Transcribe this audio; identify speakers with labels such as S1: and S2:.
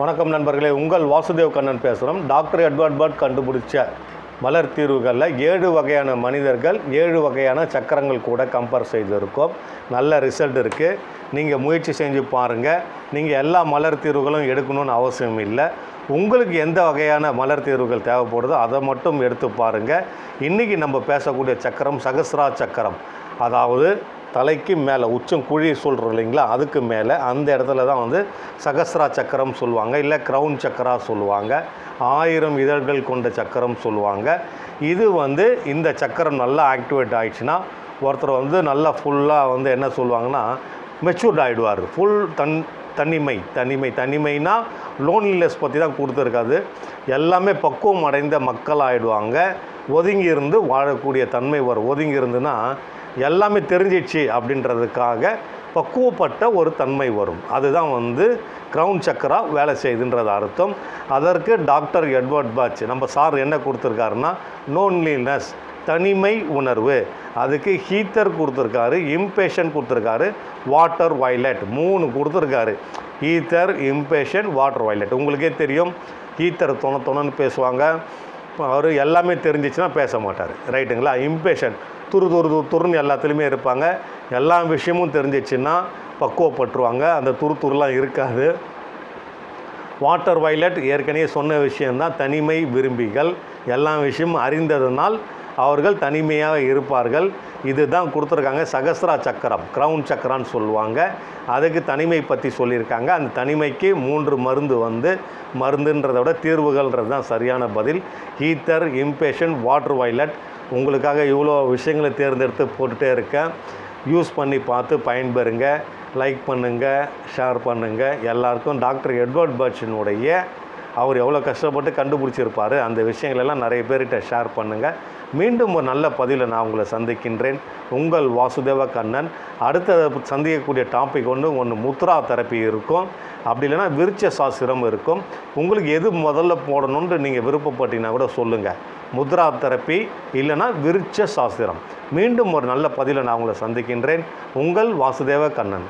S1: வணக்கம் நண்பர்களே உங்கள் வாசுதேவ் கண்ணன் பேசுகிறோம் டாக்டர் எட்வர்ட் பர்ட் கண்டுபிடிச்ச மலர் தீர்வுகளில் ஏழு வகையான மனிதர்கள் ஏழு வகையான சக்கரங்கள் கூட கம்பேர் செய்திருக்கோம். நல்ல ரிசல்ட் இருக்குது நீங்கள் முயற்சி செஞ்சு பாருங்கள் நீங்கள் எல்லா மலர் தீர்வுகளும் எடுக்கணும்னு அவசியம் இல்லை. உங்களுக்கு எந்த வகையான மலர் தீர்வுகள் தேவைப்படுதோ அதை மட்டும் எடுத்து பாருங்கள் இன்றைக்கி நம்ம பேசக்கூடிய சக்கரம் சகஸ்ரா சக்கரம். அதாவது தலைக்கு மேலே உச்சம் குழி சொல்கிறோம் இல்லைங்களா? அதுக்கு மேலே அந்த இடத்துல தான் வந்து சகஸ்ரா சக்கரம் சொல்லுவாங்க இல்லை க்ரௌன் சக்கரா சொல்லுவாங்க ஆயிரம் இதழ்கள் கொண்ட சக்கரம் சொல்லுவாங்க. இது வந்து இந்த சக்கரம் நல்லா ஆக்டிவேட் ஆகிடுச்சுன்னா ஒருத்தர் வந்து நல்லா ஃபுல்லாக வந்து என்ன சொல்லுவாங்கன்னா மெச்சூர்ட் ஆகிடுவார் ஃபுல் தன் தனிமை தனிமை தனிமைனா லோன்லினஸ் பற்றி தான் கொடுத்துருக்காது. எல்லாமே பக்குவம் அடைந்த மக்கள் ஆகிடுவாங்க ஒதுங்கி இருந்து வாழக்கூடிய தன்மை வரும். ஒதுங்கி இருந்துன்னா எல்லாமே தெரிஞ்சிச்சு அப்படின்றதுக்காக பக்குவப்பட்ட ஒரு தன்மை வரும். அதுதான் வந்து க்ரௌன் சக்கரா வேலை செய்யுதுன்றது அர்த்தம். அதற்கு டாக்டர் எட்வர்ட் பாச் நம்ம சார் என்ன கொடுத்துருக்காருன்னா லோன்லினஸ் தனிமை உணர்வு. அதுக்கு ஹீத்தர் கொடுத்துருக்காரு இம்பேஷன் கொடுத்துருக்காரு வாட்டர் வைலட் மூணு கொடுத்துருக்காரு. ஹீத்தர் இம்பேஷன் வாட்டர் வைலட் உங்களுக்கே தெரியும். ஹீத்தர் தொண தொணன்னு பேசுவாங்க. அவர் எல்லாமே தெரிஞ்சிச்சுன்னா பேச மாட்டார். ரைட்டுங்களா? இம்பேஷன் துரு துரு துரு துருன்னு எல்லாத்துலேயுமே இருப்பாங்க. எல்லா விஷயமும் தெரிஞ்சிச்சுன்னா பக்குவப்பட்டுருவாங்க. அந்த துரு துருலாம் இருக்காது. வாட்டர் வயலட் ஏற்கனவே சொன்ன விஷயந்தான் தனிமை விரும்பிகள். எல்லா விஷயமும் அறிந்ததனால் அவர்கள் தனிமையாக இருப்பார்கள். இதுதான் கொடுத்துருக்காங்க. சகஸ்ரா சக்கரம் க்ரௌன் சக்கரான்னு சொல்லுவாங்க. அதுக்கு தனிமை பற்றி சொல்லியிருக்காங்க. அந்த தனிமைக்கு மூன்று மருந்து வந்து மருந்துன்றதை விட தீர்வுகள்ன்றது தான் சரியான பதில். ஹீத்தர் இம்பேஷன் வாட்டர் வைலட் உங்களுக்காக இவ்வளோ விஷயங்களை தேர்ந்தெடுத்து போட்டுகிட்டே இருக்கேன். யூஸ் பண்ணி பார்த்து பயன்பெறுங்க. லைக் பண்ணுங்கள் ஷேர் பண்ணுங்கள் எல்லாருக்கும் டாக்டர் எட்வர்ட் பர்ச்சினுடைய அவர் எவ்வளோ கஷ்டப்பட்டு கண்டுபிடிச்சிருப்பார். அந்த விஷயங்களெல்லாம் நிறைய பேர்கிட்ட ஷேர் பண்ணுங்கள் மீண்டும் ஒரு நல்ல பதிவில் நான் உங்களை சந்திக்கின்றேன். உங்கள் வாசுதேவ கண்ணன். அடுத்த சந்திக்கக்கூடிய டாபிக் ஒன்று ஒன்று முத்ரா தெரப்பி இருக்கும். அப்படி இல்லைன்னா விருச்ச சாஸ்திரம் இருக்கும். உங்களுக்கு எது முதல்ல போடணுன்ட்டு நீங்கள் விருப்பப்பட்டீங்கன்னா கூட சொல்லுங்கள் முத்ரா தெரப்பி இல்லைன்னா விருச்ச சாஸ்திரம் மீண்டும் ஒரு நல்ல பதிவில் நான் உங்களை சந்திக்கின்றேன். உங்கள் வாசுதேவ கண்ணன்.